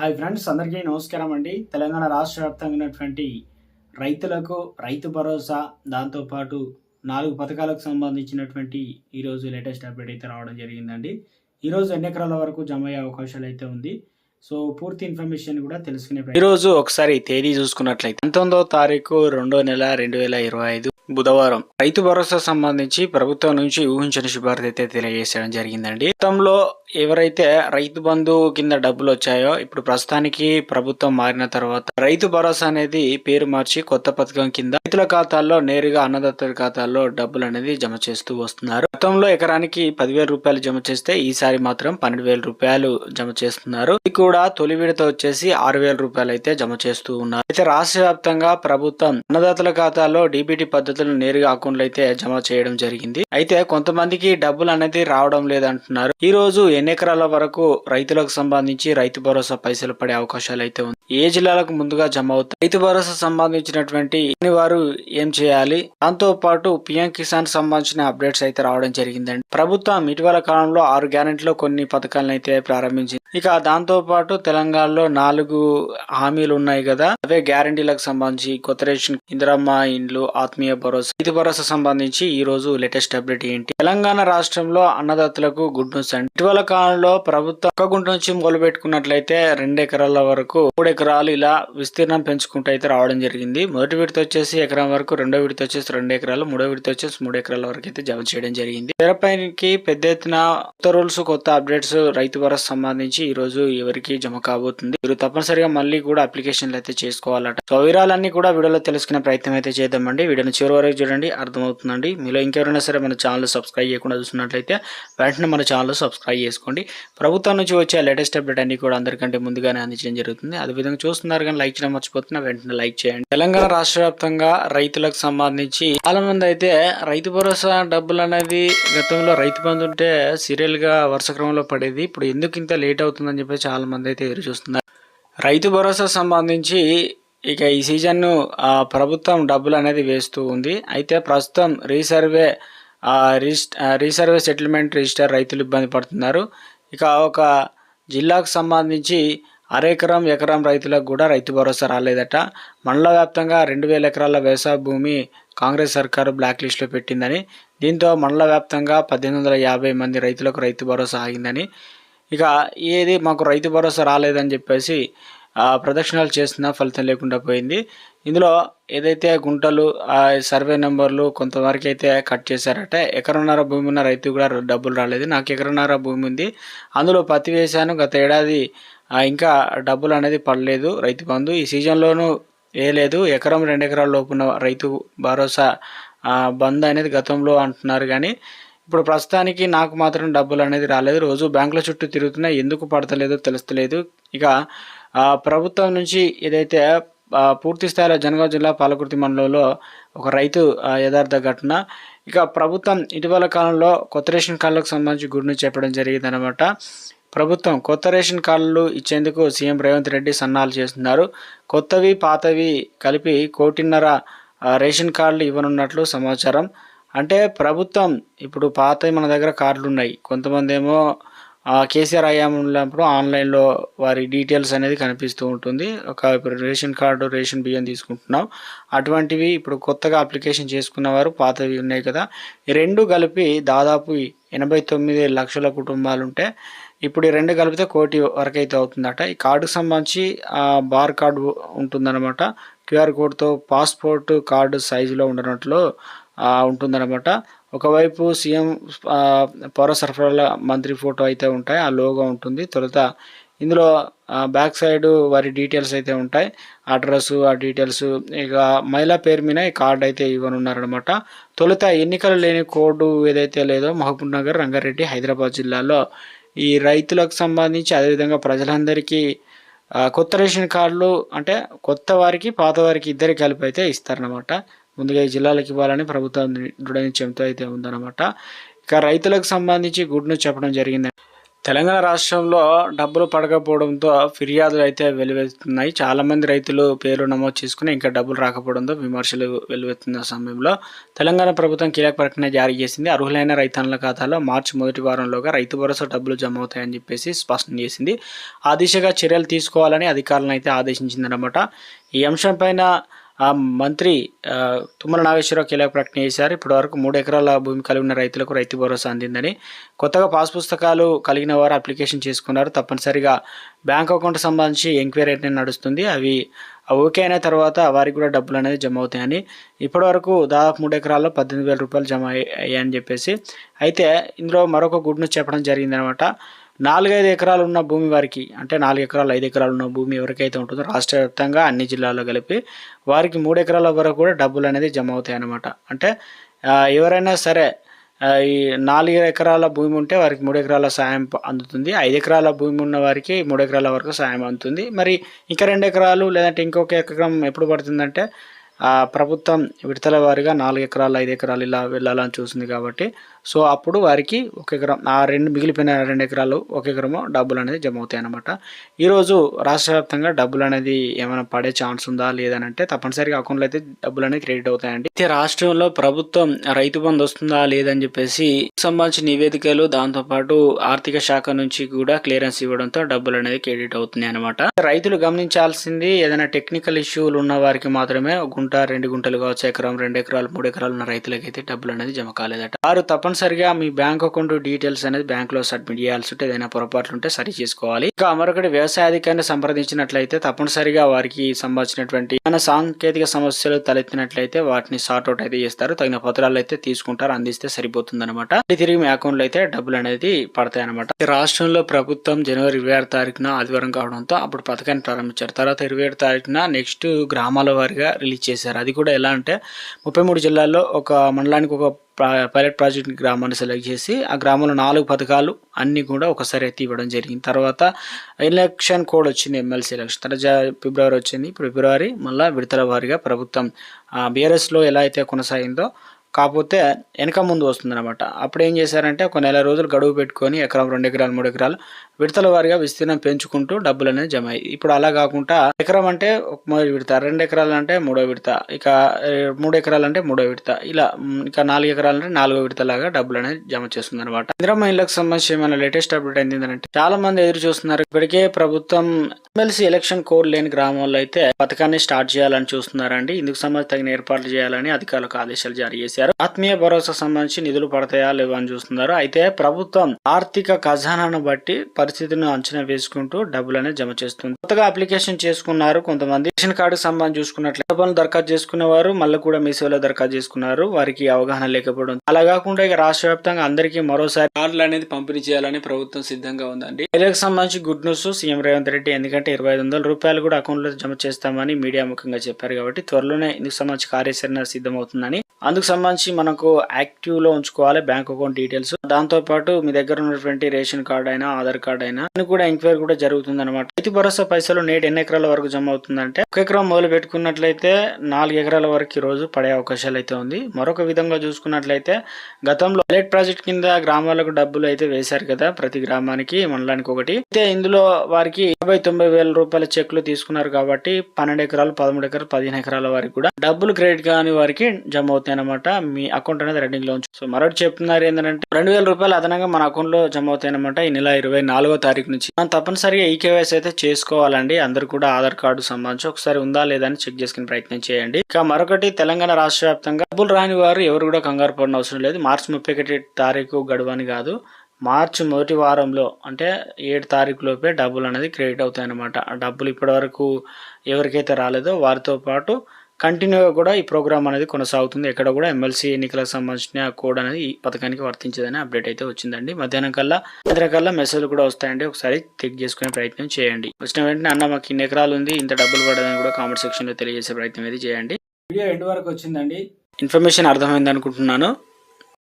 Hi friends అందరికీ నమస్కారం అండి. తెలంగాణ రాష్ట్ర వ్యాప్తంగా ఉన్నటువంటి రైతులకు రైతు భరోసా దాంతోపాటు నాలుగు పథకాలకు సంబంధించినటువంటి ఈరోజు లేటెస్ట్ అప్డేట్ అయితే రావడం జరిగిందండి. ఈరోజు ఎన్ని ఎకరాల వరకు జమ అయ్యే అవకాశాలు అయితే ఉంది? సో పూర్తి ఇన్ఫర్మేషన్ కూడా తెలుసుకునే ఈరోజు ఒకసారి తేదీ చూసుకున్నట్లయితే పంతొమ్మిదో తారీఖు రెండో నెల రెండు వేల ఇరవై ఐదు బుధవారం రైతు భరోసా సంబంధించి ప్రభుత్వం నుంచి ఊహించిన శుభార్త అయితే తెలియజేయడం జరిగిందండి. గతంలో ఎవరైతే రైతు బంధు కింద డబ్బులు వచ్చాయో ఇప్పుడు ప్రస్తుతానికి ప్రభుత్వం మారిన తర్వాత రైతు భరోసా అనేది పేరు మార్చి కొత్త పథకం కింద రైతుల ఖాతాల్లో నేరుగా అన్నదాతల ఖాతాల్లో డబ్బులు అనేది జమ చేస్తూ వస్తున్నారు. గతంలో ఎకరానికి పదివేల రూపాయలు జమ చేస్తే ఈసారి మాత్రం పన్నెండు వేల రూపాయలు జమ చేస్తున్నారు. ఇది కూడా తొలి విడత వచ్చేసి ఆరు వేల రూపాయలు అయితే జమ చేస్తూ ఉన్నారు. అయితే రాష్ట్ర వ్యాప్తంగా ప్రభుత్వం అన్నదాతల ఖాతాలో డీబీటీ పద్ధతులను నేరుగా అకౌంట్లు అయితే జమ చేయడం జరిగింది. అయితే కొంతమందికి డబ్బులు అనేది రావడం లేదంటున్నారు. ఈ రోజు ఎన్ని ఎకరాల వరకు రైతులకు సంబంధించి రైతు భరోసా పైసలు పడే అవకాశాలు అయితే ఉంది. ఏ జిల్లాలకు ముందుగా జమ అవుతాయి? రైతు భరోసా సంబంధించినటువంటి వారు ఏం చేయాలి? దాంతో పాటు పిఎం కిసాన్ సంబంధించిన అప్డేట్స్ అయితే రావడం జరిగిందండి. ప్రభుత్వం ఇటీవల కాలంలో ఆరు గ్యారెంటీలో కొన్ని పథకాలను అయితే ప్రారంభించింది. ఇక దాంతో పాటు తెలంగాణలో నాలుగు హామీలు ఉన్నాయి కదా. అవే గ్యారంటీలకు సంబంధించి కొత్త రేషన్ ఇందిరమ్మ ఇండ్లు ఆత్మీయ భరోసా రైతు భరోసా సంబంధించి ఈ రోజు లేటెస్ట్ అప్డేట్ ఏంటి? తెలంగాణ రాష్ట్రంలో అన్నదాతలకు గుడ్ న్యూస్ అండి. ఇటీవల కాలంలో ప్రభుత్వం ఒక్క గుంట నుంచి మొదలు పెట్టుకున్నట్లయితే రెండు ఎకరాల వరకు మూడు ఎకరాలు ఇలా విస్తీర్ణం పెంచుకుంటూ అయితే రావడం జరిగింది. మొదటి విడత వచ్చేసి ఎకరం వరకు రెండో విడత వచ్చేసి రెండు ఎకరాలు మూడో విడత వచ్చేసి మూడు ఎకరాల వరకు అయితే జమ చేయడం జరిగింది. తెరపైకి పెద్ద ఎత్తున కొత్త రూల్స్ కొత్త అప్డేట్స్ రైతు భరోసా సంబంధించి ఈ రోజు ఎవరికి జమ కాబోతుంది. మీరు తప్పనిసరిగా మళ్ళీ కూడా అప్లికేషన్లు అయితే చేసుకోవాలట. సో వివరాలన్నీ కూడా వీడియోలో తెలుసుకునే ప్రయత్నం అయితే చేద్దామండి. వీడియోని చివరి వరకు చూడండి అర్థమవుతుందండి. మీలో ఇంకెవరైనా సరే మన ఛానల్ సబ్స్క్రైబ్ చేయకుండా చూసినట్లయితే వెంటనే మన ఛానల్ సబ్స్క్రైబ్ చేసుకోండి. ప్రభుత్వం నుంచి వచ్చే లేటెస్ట్ అప్డేట్ అన్ని కూడా అందరికంటే ముందుగానే అందించడం జరుగుతుంది. అదే విధంగా చూస్తున్నారు కానీ లైక్ చేయడం మర్చిపోతున్నా వెంటనే లైక్ చేయండి. తెలంగాణ రాష్ట్ర వ్యాప్తంగా రైతులకు సంబంధించి చాలా మంది అయితే రైతు భరోసా డబ్బులు అనేది గతంలో రైతు బంధు ఉంటే సీరియల్గా వరుస క్రమంలో పడేది. ఇప్పుడు ఎందుకు ఇంత లేట్ అవుతుందని చెప్పి చాలా మంది అయితే ఎదురు చూస్తున్నారు. రైతు భరోసా సంబంధించి ఇక ఈ సీజన్ ప్రభుత్వం డబ్బులు అనేది వేస్తూ ఉంది. అయితే ప్రస్తుతం రీసర్వే రిజిస్ట్ రీసర్వే సెటిల్మెంట్ రిజిస్టర్ రైతులు ఇబ్బంది పడుతున్నారు. ఇక ఒక జిల్లాకు సంబంధించి అరెకరం ఎకరం రైతులకు కూడా రైతు భరోసా రాలేదట. మండల వ్యాప్తంగా రెండు వేల ఎకరాల వ్యవసాయ భూమి కాంగ్రెస్ సర్కారు బ్లాక్ లిస్ట్లో పెట్టిందని దీంతో మండల వ్యాప్తంగా పద్దెనిమిది వందల యాభై మంది రైతులకు రైతు భరోసా ఆగిందని. ఇక ఏది మాకు రైతు భరోసా రాలేదని చెప్పేసి ప్రదక్షిణాలు చేస్తున్నా ఫలితం లేకుండా పోయింది. ఇందులో ఏదైతే గుంటలు సర్వే నెంబర్లు కొంతవరకు అయితే కట్ చేశారట ఎకరన్నర భూమి ఉన్న రైతు కూడా డబ్బులు రాలేదు. నాకు ఎకరన్నర భూమి ఉంది. అందులో పత్తి వేశాను. గత ఏడాది ఇంకా డబ్బులు అనేది పడలేదు రైతు బంధు. ఈ సీజన్లోనూ వేయలేదు. ఎకరం రెండు ఎకరాల లోపున రైతు భరోసా బంద్ అనేది గతంలో అంటున్నారు కానీ ఇప్పుడు ప్రస్తుతానికి నాకు మాత్రం డబ్బులు అనేది రాలేదు. రోజు బ్యాంకుల చుట్టూ తిరుగుతున్నా ఎందుకు పడతలేదో తెలుస్తలేదు. ఇక ప్రభుత్వం నుంచి ఏదైతే పూర్తి స్థాయిలో జనగాం జిల్లా పాలకుర్తి మండలంలో ఒక రైతు యథార్థ ఘటన. ఇక ప్రభుత్వం ఇటీవల కాలంలో కొత్త రేషన్ కార్డులకు సంబంధించి గుడిని చెప్పడం జరిగిందనమాట ప్రభుత్వం కొత్త రేషన్ కార్డులు ఇచ్చేందుకు సీఎం రేవంత్ రెడ్డి సన్నాహాలు చేస్తున్నారు. కొత్తవి పాతవి కలిపి కోటిన్నర రేషన్ కార్డులు ఇవ్వనున్నట్లు సమాచారం. అంటే ప్రభుత్వం ఇప్పుడు పాత మన దగ్గర కార్డులు ఉన్నాయి కొంతమంది ఏమో కేసీఆర్ హయాం ఉన్నప్పుడు ఆన్లైన్లో వారి డీటెయిల్స్ అనేది కనిపిస్తూ ఉంటుంది. ఒక ఇప్పుడు రేషన్ కార్డు రేషన్ బియ్యం తీసుకుంటున్నాం. అటువంటివి ఇప్పుడు కొత్తగా అప్లికేషన్ చేసుకున్న వారు పాతవి ఉన్నాయి కదా. ఈ రెండు కలిపి దాదాపు ఎనభై తొమ్మిది లక్షల కుటుంబాలు ఉంటే ఇప్పుడు ఈ రెండు కలిపితే కోటి వరకు అయితే అవుతుందట. ఈ కార్డుకు సంబంధించి బార్ కార్డు ఉంటుందన్నమాట. క్యూఆర్ కోడ్తో పాస్పోర్ట్ కార్డు సైజులో ఉండనట్లు ఉంటుందన్నమాట. ఒకవైపు సీఎం పౌర సరఫరాల మంత్రి ఫోటో అయితే ఉంటాయి ఆ లోగో ఉంటుంది తొలుత ఇందులో బ్యాక్ సైడ్ వారి డీటెయిల్స్ అయితే ఉంటాయి అడ్రస్ ఆ డీటెయిల్స్ ఇక మహిళా పేరు మీద ఈ కార్డు అయితే ఇవ్వనున్నారనమాట తొలుత ఎన్నికలు లేని కోడ్ ఏదైతే లేదో మహబూబ్ నగర్ రంగారెడ్డి హైదరాబాద్ జిల్లాలో ఈ రైతులకు సంబంధించి అదేవిధంగా ప్రజలందరికీ కొత్త రేషన్ కార్డులు అంటే కొత్త వారికి పాత వారికి ఇద్దరికి కలిపి అయితే ఇస్తారనమాట ముందుగా ఈ జిల్లాలకు ఇవ్వాలని ప్రభుత్వం దృఢ నిశ్చయంతో అయితే ఉందన్నమాట. ఇక రైతులకు సంబంధించి గుడ్ న్యూస్ చెప్పడం జరిగింది తెలంగాణ రాష్ట్రంలో డబ్బులు పడకపోవడంతో ఫిర్యాదులు అయితే వెలువెత్తున్నాయి. చాలామంది రైతులు పేరు నమోదు చేసుకుని ఇంకా డబ్బులు రాకపోవడంతో విమర్శలు వెలువెత్తున్న సమయంలో తెలంగాణ ప్రభుత్వం కీలక ప్రకటన జారీ చేసింది. అర్హులైన రైతన్నుల ఖాతాలో మార్చి మొదటి వారంలోగా రైతు భరోసా డబ్బులు జమ అవుతాయని చెప్పేసి స్పష్టం చేసింది. ఆ దిశగా చర్యలు తీసుకోవాలని అధికారులను అయితే ఆదేశించిందన్నమాట. ఈ అంశంపైన ఆ మంత్రి తుమ్మల నాగేశ్వరరావు కీలక ప్రకటన చేశారు. ఇప్పటి వరకు మూడు ఎకరాల భూమి కలిగి ఉన్న రైతులకు రైతు భరోసా అందిందని. కొత్తగా పాస్ పుస్తకాలు కలిగిన వారు అప్లికేషన్ చేసుకున్నారు. తప్పనిసరిగా బ్యాంక్ అకౌంట్ సంబంధించి ఎంక్వైరీ అయితే నడుస్తుంది. అవి ఓకే అయిన తర్వాత వారికి కూడా డబ్బులు అనేది జమ అవుతాయని. ఇప్పటి వరకు దాదాపు మూడు ఎకరాల్లో పద్దెనిమిది వేల రూపాయలు జమ అయ్యాయి అయ్యాయని చెప్పేసి. అయితే ఇందులో మరొక గుడ్ న్యూస్ చెప్పడం జరిగిందనమాట. నాలుగైదు ఎకరాలు ఉన్న భూమి వారికి అంటే నాలుగు ఎకరాలు ఐదు ఎకరాలు ఉన్న భూమి ఎవరికైతే ఉంటుందో రాష్ట్ర వ్యాప్తంగా అన్ని జిల్లాల్లో కలిపి వారికి మూడు ఎకరాల వరకు కూడా డబ్బులు అనేది జమ అవుతాయి అన్నమాట. అంటే ఎవరైనా సరే ఈ నాలుగు ఎకరాల భూమి ఉంటే వారికి మూడు ఎకరాల సాయం అందుతుంది. ఐదు ఎకరాల భూమి ఉన్న వారికి మూడు ఎకరాల వరకు సాయం అందుతుంది. మరి ఇంకా రెండు ఎకరాలు లేదంటే ఇంకొక ఎకరం ఎప్పుడు పడుతుందంటే ప్రభుత్వం విడతల వారిగా నాలుగు ఎకరాలు ఐదు ఎకరాలు ఇలా వెళ్ళాలని చూసింది కాబట్టి సో అప్పుడు వారికి ఒక ఎకరం ఆ రెండు మిగిలిపోయిన రెండు ఎకరాలు ఒక ఎకరము డబ్బులు అనేది జమ అవుతాయి అన్నమాట. ఈరోజు రాష్ట్ర వ్యాప్తంగా డబ్బులు అనేది ఏమైనా పడే ఛాన్స్ ఉందా లేదనంటే తప్పనిసరిగా అకౌంట్లో అయితే డబ్బులు అనేది క్రెడిట్ అవుతాయండి. అయితే రాష్ట్రంలో ప్రభుత్వం రైతు బంధు వస్తుందా లేదని చెప్పేసి సంబంధించిన నివేదికలు దాంతోపాటు ఆర్థిక శాఖ నుంచి కూడా క్లియరెన్స్ ఇవ్వడంతో డబ్బులు అనేది క్రెడిట్ అవుతున్నాయి అనమాట రైతులు గమనించాల్సింది ఏదైనా టెక్నికల్ ఇష్యూలు ఉన్న వారికి మాత్రమే ఒక గుంట రెండు గుంటలు కావచ్చు ఎకరం రెండు ఎకరాలు మూడు ఎకరాలు ఉన్న రైతులకైతే డబ్బులు అనేది జమ కాలేదట. వారు తప్పనిసరిగా మీ బ్యాంక్ అకౌంట్ డీటెయిల్స్ అనేది బ్యాంక్లో సబ్మిట్ చేయాల్సి ఉంటే ఏదైనా పొరపాట్లు ఉంటే సరి చేసుకోవాలి. ఇంకా మరొకటి వ్యవసాయ అధికారిని సంప్రదించినట్లయితే తప్పనిసరిగా వారికి సంబంధించినటువంటి సాంకేతిక సమస్యలు తలెత్తినట్లయితే వాటిని షార్ట్ అవుట్ అయితే చేస్తారు. తగిన పత్రాలు అయితే తీసుకుంటారు అందిస్తే సరిపోతుంది అనమాట తిరిగి మీ అకౌంట్లో అయితే డబ్బులు అనేది పడతాయి అనమాట రాష్ట్రంలో ప్రభుత్వం జనవరి ఇరవై ఆరు తారీఖున ఆదివారం కావడంతో అప్పుడు పథకాన్ని ప్రారంభించారు. తర్వాత ఇరవై ఏడు తారీఖున నెక్స్ట్ గ్రామాల వారిగా రిలీజ్ చేశారు. అది కూడా ఎలా అంటే ముప్పై మూడు జిల్లాల్లో ఒక మండలానికి ఒక పైలట్ ప్రాజెక్ట్ గ్రామాన్ని సెలెక్ట్ చేసి ఆ గ్రామంలో నాలుగు పథకాలు అన్నీ కూడా ఒకసారి ఎత్తి ఇవ్వడం జరిగింది. తర్వాత ఎలక్షన్ కోడ్ వచ్చింది ఎమ్మెల్సీ ఎలక్షన్ తర్వాత ఫిబ్రవరి వచ్చింది. ఇప్పుడు ఫిబ్రవరి మళ్ళీ విడతల వారిగా ప్రభుత్వం బీఆర్ఎస్లో ఎలా అయితే కొనసాగిందో కాకపోతే వెనక ముందు వస్తుందన్నమాట. అప్పుడు ఏం చేశారంటే ఒక నెల రోజులు గడువు పెట్టుకొని ఎకరం రెండు ఎకరాలు మూడు ఎకరాలు విడతల వారిగా విస్తీర్ణం పెంచుకుంటూ డబ్బులు అనేది జమ ఇప్పుడు అలా కాకుండా ఎకరం అంటే ఒక మొదటి విడత రెండు ఎకరాలు అంటే మూడో విడత ఇక మూడు ఎకరాలు అంటే మూడో విడత ఇలా ఇక నాలుగు ఎకరాలు అంటే నాలుగో విడత లాగా డబ్బులు అనేది జమ చేస్తుంది అనమాట ఇందిరమ్మ ఇళ్ళకి సంబంధించి ఏమైనా లేటెస్ట్ అప్డేట్ అయింది ఏంటంటే చాలా మంది ఎదురు చూస్తున్నారు. ఇప్పటికే ప్రభుత్వం ఎమ్మెల్సీ ఎలక్షన్ కోడ్ లేని గ్రామాల్లో అయితే పథకాన్ని స్టార్ట్ చేయాలని చూస్తున్నారండి. ఇందుకు సంబంధించి తగిన ఏర్పాట్లు చేయాలని అధికారులకు ఆదేశాలు జారీ చేశారు. ఆత్మీయ భరోసా సంబంధించి నిధులు పడతాయా లేవా అని చూస్తున్నారు. అయితే ప్రభుత్వం ఆర్థిక ఖజానాను బట్టి పరిస్థితిని అంచనా వేసుకుంటూ డబ్బులనే జమ చేస్తుంది. కొత్తగా అప్లికేషన్ చేసుకున్నారు కొంతమంది. రేషన్ కార్డు సంబంధించి చూసుకున్నట్లయితే డబ్బులను దరఖాస్తు చేసుకునేవారు మళ్ళీ కూడా మీ సేవలో దరఖాస్తు చేసుకున్నారు. వారికి అవగాహన లేకపోవడం. అలా కాకుండా ఇక రాష్ట్ర వ్యాప్తంగా అందరికీ మరోసారి కార్డులు అనేది పంపిణీ చేయాలని ప్రభుత్వం సిద్ధంగా ఉందండి. మహిళలకు సంబంధించి good news CM Revanth Reddy ఎందుకంటే ఇరవై ఐదు వందల రూపాయలు కూడా అకౌంట్లో జమ చేస్తామని మీడియా ముఖంగా చెప్పారు కాబట్టి త్వరలోనే ఇందుకు సంబంధించి కార్యాచరణ సిద్ధమవుతుందని. అందుకు సంబంధించి మనకు యాక్టివ్లో ఉంచుకోవాలి బ్యాంక్ అకౌంట్ డీటెయిల్స్. దాంతో పాటు మీ దగ్గర ఉన్నటువంటి రేషన్ కార్డ్ అయినా ఆధార్ కార్డ్ అయినా అని కూడా ఎంక్వైరీ కూడా జరుగుతుంది అనమాట రైతు భరోసా పైసలు నేటి ఎన్ని ఎకరాల వరకు జమ అవుతుందంటే ఒక ఎకరం మొదలు పెట్టుకున్నట్లయితే నాలుగు ఎకరాల వరకు ఈ రోజు పడే అవకాశాలు అయితే ఉంది. మరొక విధంగా చూసుకున్నట్లయితే గతంలో పైలట్ ప్రాజెక్ట్ కింద గ్రామాలకు డబ్బులు అయితే వేశారు కదా ప్రతి గ్రామానికి మండలానికి ఒకటి. అయితే ఇందులో వారికి యాభై తొంభై వేల రూపాయల చెక్లు తీసుకున్నారు కాబట్టి పన్నెండు ఎకరాలు పదమూడు ఎకరాలు పదిహేను ఎకరాల వారికి కూడా డబ్బులు క్రెడిట్ కాని వారికి జమ అవుతాయి అనమాట మీ అకౌంట్ అనేది రెడీంగ్లో ఉంచు. సో మరొకటి చెప్తున్నారు ఏంటంటే రెండు వేల రూపాయలు అదనంగా మన అకౌంట్లో జమ అవుతాయనమాట ఈ నెల ఇరవై నాలుగో తారీఖు నుంచి. మనం తప్పనిసరిగా ఈ కేవైసీ అయితే చేసుకోవాలండి. అందరు కూడా ఆధార్ కార్డు సంబంధించి ఒకసారి ఉందా లేదా అని చెక్ చేసుకునే ప్రయత్నం చేయండి. ఇక మరొకటి తెలంగాణ రాష్ట్ర వ్యాప్తంగా డబ్బులు రాని వారు ఎవరు కూడా కంగారు పడిన అవసరం లేదు. మార్చి ముప్పై ఒకటి తారీఖు గడువని కాదు. మార్చి మొదటి వారంలో అంటే ఏడు తారీఖు లోపే డబ్బులు అనేది క్రెడిట్ అవుతాయి అనమాట డబ్బులు ఇప్పటివరకు ఎవరికైతే రాలేదో వారితో పాటు కంటిన్యూగా కూడా ఈ ప్రోగ్రామ్ అనేది కొనసాగుతుంది. ఎక్కడ కూడా ఎమ్మెల్సీ ఎన్నికలకు సంబంధించిన కోడ్ అనేది ఈ పథకానికి వర్తించదని అప్డేట్ అయితే వచ్చిందండి. మధ్యాహ్నం కల్లా సాయంత్రం కల్లా మెసేజ్లు కూడా వస్తాయండి. ఒకసారి చెక్ చేసుకునే ప్రయత్నం చేయండి. వచ్చిన వెంటనే అన్న మాకు ఇన్ని ఎకరాలు ఉంది ఇంత డబ్బులు పడదని కూడా కామెంట్ సెక్షన్లో తెలియజేసే ప్రయత్నం అయితే చేయండి. వీడియో ఎండ్ వరకు వచ్చిందండి. ఇన్ఫర్మేషన్ అర్థమైంది అనుకుంటున్నాను